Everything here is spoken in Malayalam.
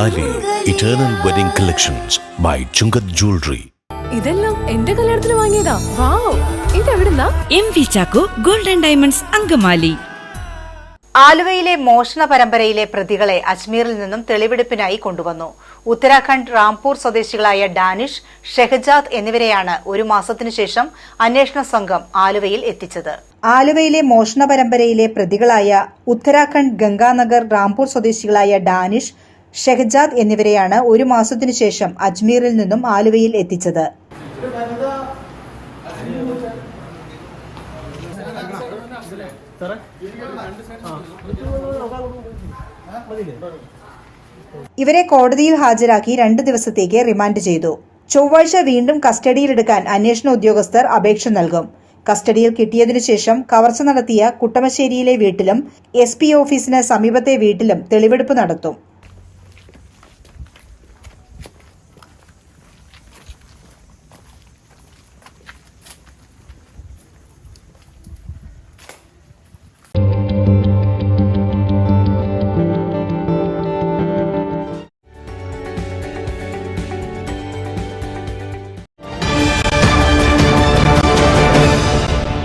Eternal wedding collections by Chungath jewellery ഇതെല്ലാം എന്റെ കല്യാണത്തിന് വാങ്ങിയതാ. Wow ഇതെവിടുന്നാ? M V Chacko golden diamonds Angamaly. ആലുവയിലെ മോഷണ പരമ്പരയിലെ പ്രതികളെ അജ്മീറിൽ നിന്നും തെളിവെടുപ്പിനായി കൊണ്ടുവന്നു. ഉത്തരാഖണ്ഡ് റാംപൂർ സ്വദേശികളായ ഡാനിഷ് ഷെഹജാദ് എന്നിവരെയാണ് ഒരു മാസത്തിനു ശേഷം അന്വേഷണ സംഘം ആലുവയിൽ എത്തിച്ചത്. ആലുവയിലെ മോഷണ പരമ്പരയിലെ പ്രതികളായ ഉത്തരാഖണ്ഡ് ഗംഗാനഗർ റാംപൂർ സ്വദേശികളായ ഡാനിഷ് ഷെഹജാദ് എന്നിവരെയാണ് ഒരു മാസത്തിനു ശേഷം അജ്മീറിൽ നിന്നും ആലുവയിൽ എത്തിച്ചത്. ഇവരെ കോടതിയിൽ ഹാജരാക്കി രണ്ട് ദിവസത്തേക്ക് റിമാൻഡ് ചെയ്തു. ചൊവ്വാഴ്ച വീണ്ടും കസ്റ്റഡിയിലെടുക്കാൻ അന്വേഷണ ഉദ്യോഗസ്ഥർ അപേക്ഷ നൽകും. കസ്റ്റഡിയിൽ കിട്ടിയതിനു ശേഷം കവർച്ച നടത്തിയ കുട്ടമശ്ശേരിയിലെ വീട്ടിലും എസ് ഓഫീസിന് സമീപത്തെ വീട്ടിലും തെളിവെടുപ്പ് നടത്തും.